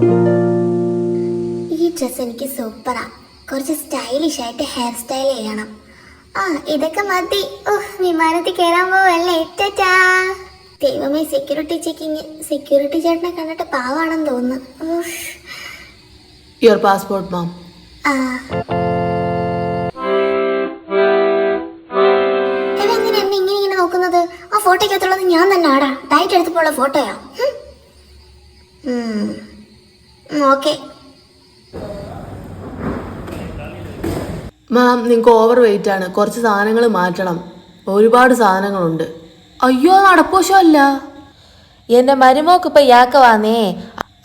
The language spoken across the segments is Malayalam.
ഈ ഡ്രസ് എനിക്ക് സൂപ്പറാ കുറച്ച് സ്റ്റൈലിഷ് ആയിട്ട് ഹെയർ സ്റ്റൈൽ ചെയ്യണം. ആ ഇതൊക്കെ മതി. ഓഹ് വിമാനത്തിൽ കയറാൻ പോവല്ലേ? ടാ ദൈവമേ സെക്യൂരിറ്റി ചെക്കിങ് സെക്യൂരിറ്റി ചേട്ടനെ കണ്ടിട്ട് പാവാണെന്ന് തോന്നുന്നു. യുവർ പാസ്പോർട്ട് മാം എന്തിനാ എന്നെ ഇങ്ങനെ ഇങ്ങനെ നോക്കുന്നത്? ആ ഫോട്ടോയ്ക്കകത്തുള്ളത് ഞാൻ തന്നെ ആടാ. ഡയറ്റ് എടുത്തപ്പോഴുള്ള ഫോട്ടോയാ ഓക്കെ മാം നിങ്ങൾക്ക് ഓവർ വെയിറ്റ് ആണ്. കുറച്ച് സാധനങ്ങൾ മാറ്റണം. ഒരുപാട് സാധനങ്ങളുണ്ട്. അയ്യോ നടപ്പോശമല്ല എന്റെ മരുമോക്ക് ഇപ്പൊ യാക്ക വന്നേ.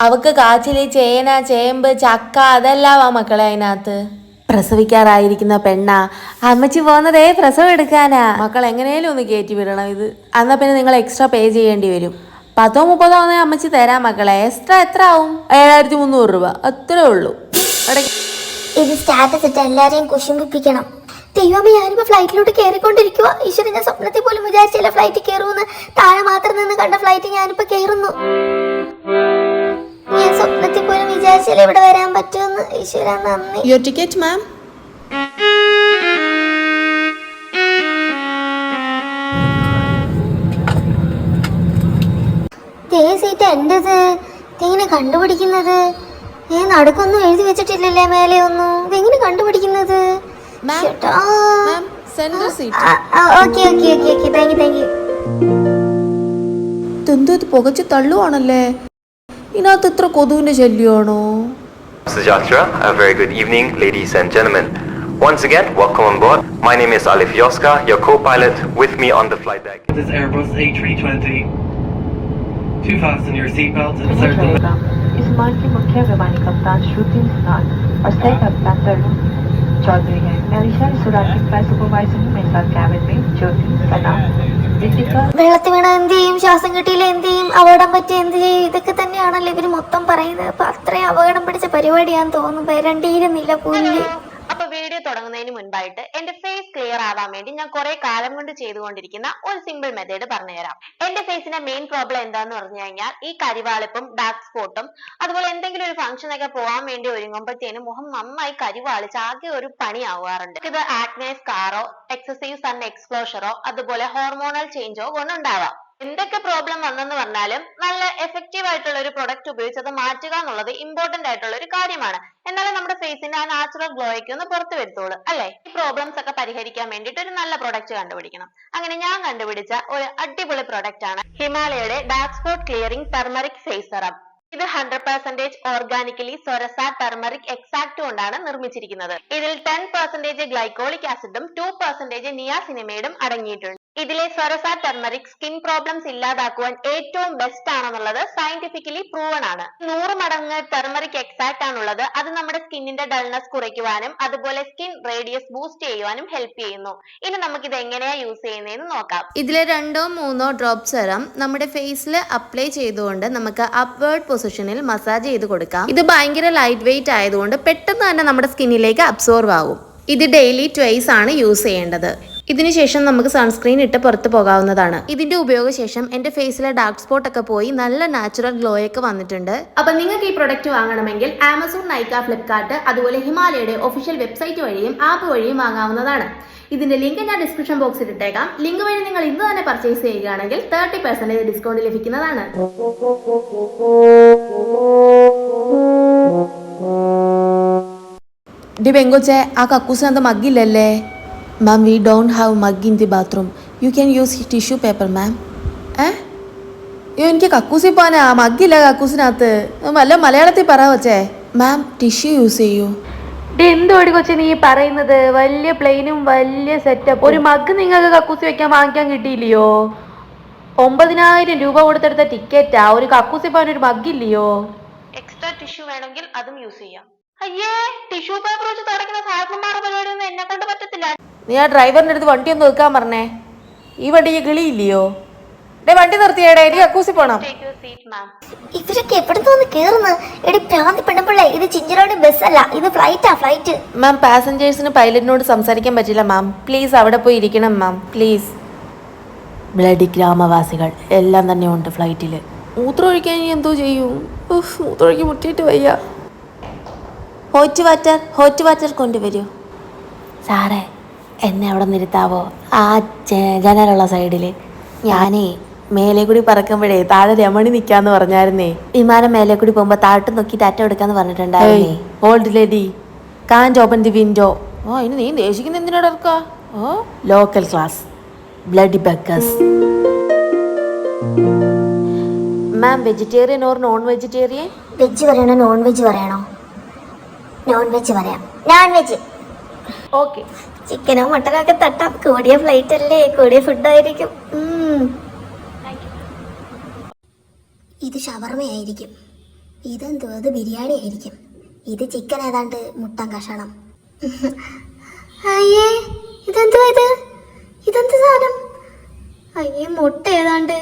അവക്ക് കാച്ചിൽ ചേന ചേമ്പ് ചക്ക അതെല്ലാവാ മക്കളെ അതിനകത്ത്. പ്രസവിക്കാറായിരിക്കുന്ന പെണ്ണ. അമ്മച്ചി പോകുന്നതേ പ്രസവം എടുക്കാനാ? മക്കൾ എങ്ങനെയും ഒന്ന് കയറ്റി വിടണം ഇത്. എന്നാ പിന്നെ നിങ്ങൾ എക്സ്ട്രാ പേ ചെയ്യേണ്ടി വരും. പത്തോ മുപ്പതോ ആണേ അമ്മച്ചി തരാം മക്കളെ. എക്സ്ട്രാ എത്ര ആവും? ഏഴായിരത്തി മുന്നൂറ് രൂപ. അത്രേ ഉള്ളൂ. ഇത് സ്റ്റാറ്റസ് ഇട്ട് എല്ലാരെയും കുശുമ്പിപ്പിക്കണം ദൈവമേ ഞാനിപ്പോ ഫ്ലൈറ്റിലോട്ട് കയറിക്കൊണ്ടിരിക്കുക ഈശ്വരൻ ഞാൻ സ്വപ്നത്തിൽ പോലും വിചാരിച്ചില്ല ഫ്ലൈറ്റ് കയറുമെന്ന് താഴെ മാത്രം നിന്ന് കണ്ട ഫ്ലൈറ്റ് ഞാനിപ്പോ കയറുന്നു ഞാൻ സ്വപ്നത്തിൽ പോലും വിചാരിച്ചില്ല ഇവിടെ വരാൻ പറ്റുമെന്ന്. ഈശ്വര നന്ദി. യുവർ ടിക്കറ്റ് മാം ദേ സീറ്റ് തേനെ ഇതെങ്ങനെ കണ്ടുപിടിക്കുന്നത്? ഏ നടുക്കൊന്നും എഴുതി വെച്ചിട്ടില്ലല്ലേ മേലെ ഒന്നും? ഇതെങ്ങനെ കണ്ടുപിടിക്കുന്നത്? ഇതെന്തോ ഇത് പുകച്ച് തള്ളുവാണല്ലേ? ഇതിനകത്ത് ഇത്ര കൊതുവിന്റെ ശല്യമാണോ? Sujatra, a very good evening, ladies and gentlemen. Once again, welcome on board. My name is Alif Yoska, your co-pilot, with me on the flight deck. This is Airbus A320. To fasten your seatbelts and insert the रहेगा इस विमान के मुख्य विमानी कप्तान श्रुति नाथ और सह कप्तान तरुण चौधरी है मैं अलीशा सुराती फ्लाई सुपरवाइजर हूँ मेरे साथ कैबिन में ज्योति सना दीपिका വെള്ളത്തിൽ വീണ എന്ത് ചെയ്യും ശ്വാസം കിട്ടിയില്ല എന്ത് ചെയ്യും അപകടം പറ്റി എന്ത് ചെയ്യും ഇതൊക്കെ തന്നെയാണല്ലോ ഇവര് മൊത്തം പറയുന്നത് അപ്പൊ അത്രയും അപകടം പിടിച്ച പരിപാടിയാന്ന് തോന്നുന്നു വരണ്ടിയിരുന്നില്ല പുല്ല് അപ്പൊ വീഡിയോ തുടങ്ങുന്നതിന് മുൻപായിട്ട് എന്റെ ഫേസ് ക്ലിയർ ആവാൻ വേണ്ടി ഞാൻ കുറെ കാലം കൊണ്ട് ചെയ്തുകൊണ്ടിരിക്കുന്ന ഒരു സിമ്പിൾ മെത്തേഡ് പറഞ്ഞുതരാം. എന്റെ ഫേസിന്റെ മെയിൻ പ്രോബ്ലം എന്താന്ന് പറഞ്ഞു കഴിഞ്ഞാൽ ഈ കരിവാളിപ്പും ഡാർക്ക് സ്പോട്ടും അതുപോലെ എന്തെങ്കിലും ഒരു ഫംഗ്ഷൻ ഒക്കെ പോകാൻ വേണ്ടി ഒരുങ്ങുമ്പോഴത്തേനും മുഖം നന്നായി കരിവാളിച്ച് ആകെ ഒരു പണി പണിയാവാറുണ്ട് ഇത് ആക്നെ സ്കാറോ sun സൺ എക്സ്പ്ലോഷറോ അതുപോലെ ഹോർമോണൽ ചേഞ്ചോ കൊണ്ടുണ്ടാവാം. എന്തൊക്കെ പ്രോബ്ലം വന്നെന്ന് പറഞ്ഞാലും നല്ല എഫക്റ്റീവ് ആയിട്ടുള്ള ഒരു പ്രൊഡക്റ്റ് ഉപയോഗിച്ച് അത് മാറ്റുക എന്നുള്ളത് ഇമ്പോർട്ടന്റ് ആയിട്ടുള്ള ഒരു കാര്യമാണ്. എന്നാലേ നമ്മുടെ ഫേസിന്റെ ആ നാച്ചുറൽ ഗ്ലോയ്ക്ക് ഒന്ന് പുറത്തു വരുത്തുള്ളൂ അല്ലേ? ഈ പ്രോബ്ലംസ് ഒക്കെ പരിഹരിക്കാൻ വേണ്ടിയിട്ട് ഒരു നല്ല പ്രൊഡക്റ്റ് കണ്ടുപിടിക്കണം. അങ്ങനെ ഞാൻ കണ്ടുപിടിച്ച ഒരു അടിപൊളി പ്രൊഡക്റ്റ് ആണ് ഹിമാലയയുടെ dark spot clearing turmeric face serum ഇത് hundred percentage organically സൊരസ turmeric exact കൊണ്ടാണ് നിർമ്മിച്ചിരിക്കുന്നത്. ഇതിൽ ടെൻ പെർസെന്റേജ് ഗ്ലൈക്കോളിക് ആസിഡും ടു പെർസെന്റേജ് നിയാസിനിമേഡും അടങ്ങിയിട്ടുണ്ട്. ഇതിലെ സൊരസ ടെർമറിക് സ്കിൻ പ്രോബ്ലംസ് ഇല്ലാതാക്കുവാൻ ഏറ്റവും ബെസ്റ്റ് ആണെന്നുള്ളത് സയന്റിഫിക്കലി പ്രൂവൺ ആണ്. നൂറ് മടങ്ങ് ടെർമറിക് എക്സാക്ട് ആണുള്ളത്. അത് നമ്മുടെ സ്കിന്നിന്റെ ഡൾനെസ് കുറയ്ക്കുവാനും അതുപോലെ സ്കിൻ റേഡിയസ് ബൂസ്റ്റ് ചെയ്യുവാനും ഹെൽപ്പ് ചെയ്യുന്നു. ഇനി നമുക്ക് ഇത് എങ്ങനെയാ യൂസ് ചെയ്യുന്നതെന്ന് നോക്കാം. ഇതിലെ രണ്ടോ മൂന്നോ ഡ്രോപ്പ് സെറം നമ്മുടെ ഫേസിൽ അപ്ലൈ ചെയ്തുകൊണ്ട് നമുക്ക് അപ്വേർഡ് പൊസിഷനിൽ മസാജ് ചെയ്ത് കൊടുക്കാം. ഇത് ഭയങ്കര ലൈറ്റ് വെയിറ്റ് ആയതുകൊണ്ട് പെട്ടെന്ന് തന്നെ നമ്മുടെ സ്കിന്നിലേക്ക് അബ്സോർവ് ആകും ഇത് ഡെയിലി ട്വൈസ് ആണ് യൂസ് ചെയ്യേണ്ടത്. ഇതിനുശേഷം നമുക്ക് സൺസ്ക്രീൻ ഇട്ട് പുറത്ത് പോകാവുന്നതാണ്. ഇതിന്റെ ഉപയോഗശേഷം എന്റെ ഫേസിലെ ഡാർക്ക് സ്പോട്ട് ഒക്കെ പോയി നല്ല നാച്ചുറൽ ഗ്ലോ ഒക്കെ വന്നിട്ടുണ്ട്. അപ്പൊ നിങ്ങൾക്ക് ഈ പ്രൊഡക്റ്റ് വാങ്ങണമെങ്കിൽ ആമസോൺ നൈക്ക ഫ്ലിപ്കാർട്ട് അതുപോലെ ഹിമാലയയുടെ ഒഫീഷ്യൽ വെബ്സൈറ്റ് വഴിയും ആപ്പ് വഴിയും വാങ്ങാവുന്നതാണ്. ഇതിന്റെ ലിങ്ക് ഞാൻ ഡിസ്ക്രിപ്ഷൻ ബോക്സിൽ ഇട്ടേക്കാം. ലിങ്ക് വഴി നിങ്ങൾ ഇന്ന് തന്നെ പർച്ചേസ് ചെയ്യുകയാണെങ്കിൽ തേർട്ടി പെർസെന്റേജ് ഡിസ്കൗണ്ട് ലഭിക്കുന്നതാണ്. ഡി ബെങ്കോച്ചെ ആ കക്കൂസിനകത്ത് മഗ്ഗില്ലല്ലേ? Ma'am we don't have mug in the bathroom you can use tissue paper ma'am ഏ അയ്യോ എനിക്ക് കക്കൂസി പോകാനാ മഗ്ഗില്ല കക്കൂസിനകത്ത്. വല്ല മലയാളത്തിൽ പറ വച്ചേ മാം ടിഷ്യൂ യൂസ് ചെയ്യൂ. എന്തോടി കൊച്ചെ നീ പറയുന്നത്? വലിയ പ്ലെയിനും വലിയ സെറ്റപ്പ് ഒരു മഗ് നിങ്ങൾക്ക് കക്കൂസി വെക്കാൻ വാങ്ങിക്കാൻ കിട്ടിയില്ലയോ? ഒമ്പതിനായിരം രൂപ കൊടുത്തെടുത്ത ടിക്കറ്റാ ഒരു കക്കൂസി പോകാൻ ഒരു മഗ്ഗില്ലയോ എക്സ്ട്രാ ടിഷ്യൂ വേണമെങ്കിൽ അതും യൂസ് ചെയ്യാം. അയ്യേ ടിഷ്യൂ പേപ്പർ വെച്ച് തുടക്കുന്ന സാധനന്മാരുടെ പരിപാടിയൊന്നും എന്നെ കൊണ്ട് പറ്റത്തില്ല. നീ ആ ഡ്രൈവറിന്റെ അടുത്ത് വണ്ടി ഒന്ന് വെക്കാൻ പറഞ്ഞേ. ഈ വണ്ടിക്ക് കിളിയില്ലയോ? ഡേ വണ്ടി നിർത്തിയേടേ എനിക്ക് അക്കൂസി പോണം. ടേക്ക് യുവർ സീറ്റ് മാം ഇവരൊക്കെ എവിടുന്ന് കേറുന്നു? എടി ഭ്രാന്തി പെണ്ണപ്പിള്ളേ ഇത് ചിഞ്ചിറോടെ ബസ് അല്ല ഇത് ഫ്ലൈറ്റാ ഫ്ലൈറ്റ് മാം പാസഞ്ചേഴ്സിന് പൈലറ്റിനോട് സംസാരിക്കാൻ പറ്റില്ല മാം പ്ലീസ് അവിടെ പോയി ഇരിക്കണം മാം പ്ലീസ് ബ്ലഡി ഗ്രാമവാസികൾ എല്ലാം തന്നെ ഉണ്ട് ഫ്ലൈറ്റിൽ മൂത്രം ഒഴിക്കാൻ ഇനി എന്തോ ചെയ്യും? ഉഫ്, മൂത്രം ഒഴിക്കാൻ മുട്ടിയിട്ട് വയ്യ. ഹോറ്റ് വാറ്റർ ഹോറ്റ് വാറ്റർ കൊണ്ടുവരൂ. സാറേ എന്നെ അവിടെ നിർത്താവോ ആ ജനലുള്ള സൈഡിൽ ഞാനേ മേലെ കൂടി പറക്കുമ്പോഴേ താഴെ രമണി നിൽക്കാന്ന് പറഞ്ഞായിരുന്നേ. വിമാനം മേലെ കൂടി പോകുമ്പോൾ താഴോട്ട് നോക്കി ടാറ്റ എടുക്കാന്ന് പറഞ്ഞിട്ടുണ്ടായിരുന്നേ. Old lady can't open the window ഓ ഇനി നീ ദേശിക്കുന്ന എന്തിനാ ഓ. Local class bloody ബക്കസ് ma'am vegetarian or non vegetarian veg പറയണോ? നോൺ വെജ് പറയണോ? നോൺ വെജ് പറയാം. Non veg okay. ചിക്കനോ മട്ടനോ ഒക്കെ തട്ടാം. കൂടിയ ഫ്ലൈറ്റ് അല്ലേ? കൂടിയ ഫുഡായിരിക്കും. ഇത് ഷവർമയായിരിക്കും. ഇതെന്തോ അത് ബിരിയാണി ആയിരിക്കും ഇത് ചിക്കൻ ഏതാണ്ട് മുട്ടൻ കഷണം. അയ്യേ ഇതെന്തോ ഇത്? ഇതെന്ത് സാധനം? അയ്യേ മുട്ട ഏതാണ്ട്.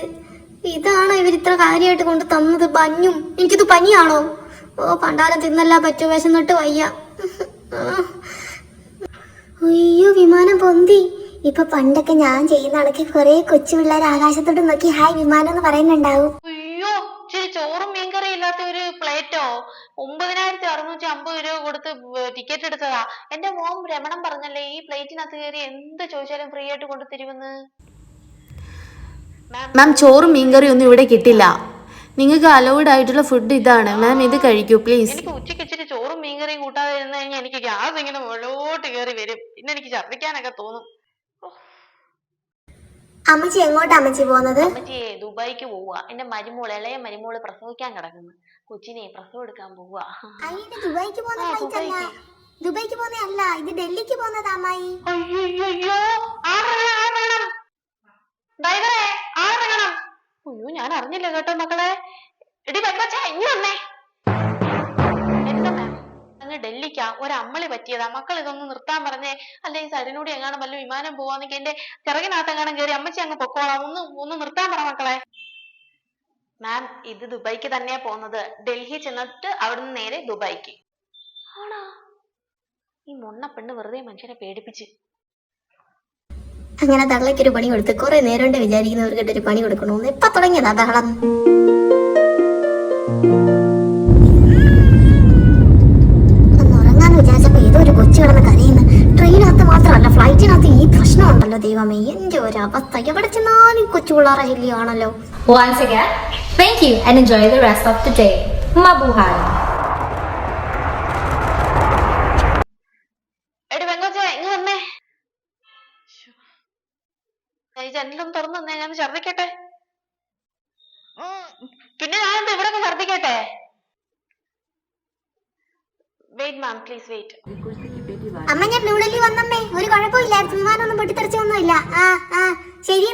ഇതാണോ ഇവർ ഇത്ര കാര്യമായിട്ട് കൊണ്ട് തന്നത്. പഞ്ഞും. എനിക്കിത് പനിയാണോ? ഓ പണ്ടാരം തിന്നല്ല പറ്റൂ. വിശന്നിട്ട് വയ്യ. അയ്യോ വിമാനം പൊന്തി. ഇപ്പൊ പണ്ടൊക്കെ ഞാൻ ചെയ്യുന്ന കണക്ക് കുറെ കൊച്ചു പിള്ളേർ ആകാശത്തോട്ട് നോക്കി ഹായ് വിമാനം എന്ന് പറയുന്നുണ്ടാവും. അയ്യോ ഇച്ചിരി ചോറും മീൻകറി ഇല്ലാത്ത ഒരു പ്ലേറ്റോ? ഒമ്പതിനായിരത്തി അറുന്നൂറ്റി അമ്പത് രൂപ കൊടുത്ത് ടിക്കറ്റ് എടുത്തതാ. എന്റെ മോൻ രമണം പറഞ്ഞല്ലേ ഈ പ്ലേറ്റിനകത്ത് കയറി എന്ത് ചോദിച്ചാലും ഫ്രീ ആയിട്ട് കൊണ്ടു തരുമെന്ന് മാം ചോറും മീൻകറിയും ഒന്നും ഇവിടെ കിട്ടില്ല. നിങ്ങൾക്ക് അലൗഡ് ആയിട്ടുള്ള ഫുഡ് ഇതാണ്. മാം ഇത് കഴിക്കൂ പ്ലീസ് എനിക്ക് ഉച്ചയ്ക്ക് ഇച്ചിരി ചോറും മീൻകറിയും കൂട്ടാതെ ഇരുന്ന് കഴിഞ്ഞാൽ എനിക്ക് ഗ്യാസ് ഇങ്ങനെ മുകളിലോട്ട് കയറി വരും. പിന്നെ എനിക്ക് ഛർദ്ദിക്കാനൊക്കെ തോന്നും. അമ്മച്ചി എങ്ങോട്ടാ അമ്മച്ചി പോകുന്നത്? അമ്മച്ചിയെ ദുബായിക്ക് പോവുക എന്റെ മരുമോൾ ഇളയ മരുമോൾ പ്രസവിക്കാൻ കിടക്കുന്നു. കൊച്ചിനെ പ്രസവം എടുക്കാൻ പോവുക ദുബായിക്ക് പോകുന്ന ഫ്ലൈറ്റ് അല്ല. ദുബായിക്ക്. പോകുന്നതല്ല പോകുന്ന ഇത് ഡൽഹിക്ക് പോകുന്നതാ അമ്മായി. അയ്യോ ഡ്രൈവറെ ആറിറങ്ങണം അയ്യോ ഞാൻ അറിഞ്ഞില്ല കേട്ടോ മക്കളെ. എടി വെക്കച്ചാ ഇനി വന്നേ. അങ്ങ് ഡൽഹിക്കാ ഒരമ്മളി പറ്റിയതാ. മക്കൾ ഇതൊന്ന് നിർത്താൻ പറഞ്ഞേ അല്ലെ ഈ സൈഡിലൂടെ എങ്ങാനും വല്ല വിമാനം പോവാന്നൊക്കെ എന്റെ ചിറകിനകത്ത് എങ്ങാനും കയറി അമ്മച്ചി അങ്ങ് പൊക്കോളാം. ഒന്ന് ഒന്ന് നിർത്താൻ പറ മക്കളെ. മാം ഇത് ദുബായിക്ക് തന്നെയാ പോകുന്നത് ഡൽഹി ചെന്നിട്ട് അവിടുന്ന് നേരെ ദുബായിക്ക്. ആണോ? ഈ മൊണ്ണ പെണ്ണ് വെറുതെ മനുഷ്യനെ പേടിപ്പിച്ച്. അങ്ങനെ തള്ളയ്ക്ക് ഒരു പണി കൊടുത്ത് കുറെ നേരം കൊണ്ട് വിചാരിക്കുന്നവർക്ക് ഒരു പണി കൊടുക്കണമെന്ന് ഇപ്പൊ തുടങ്ങിയതാ ബഹളം. മാത്രമല്ല ഫ്ലൈറ്റിനകത്ത് ഈ പ്രശ്നം ഉണ്ടല്ലോ ദൈവമേ എന്റെ ഒരു അവസ്ഥ എവിടെ ചെന്നാലും കൊച്ചു പിള്ളേറെ ശല്യമാണല്ലോ Once again, thank you and enjoy the rest of the day. Mabuhay! എടി വെങ്കോച്ചേ ഇങ്ങ് വന്നേ ശ്ശോ. ഈ ജനലും തുറന്നു ഞാൻ ഛർദിക്കട്ടെ ഉം. പിന്നെ ഞാനെന്താ ഇവിടെ ഛർദിക്കട്ടെ അമ്മ ഞാൻ ന്യൂഡൽഹി വന്നമ്മേ. ഒരു കുഴപ്പമില്ല. ചുമ്മാനൊന്നും പൊട്ടിത്തെറിച്ചൊന്നുമില്ല ആ ആ. ശരി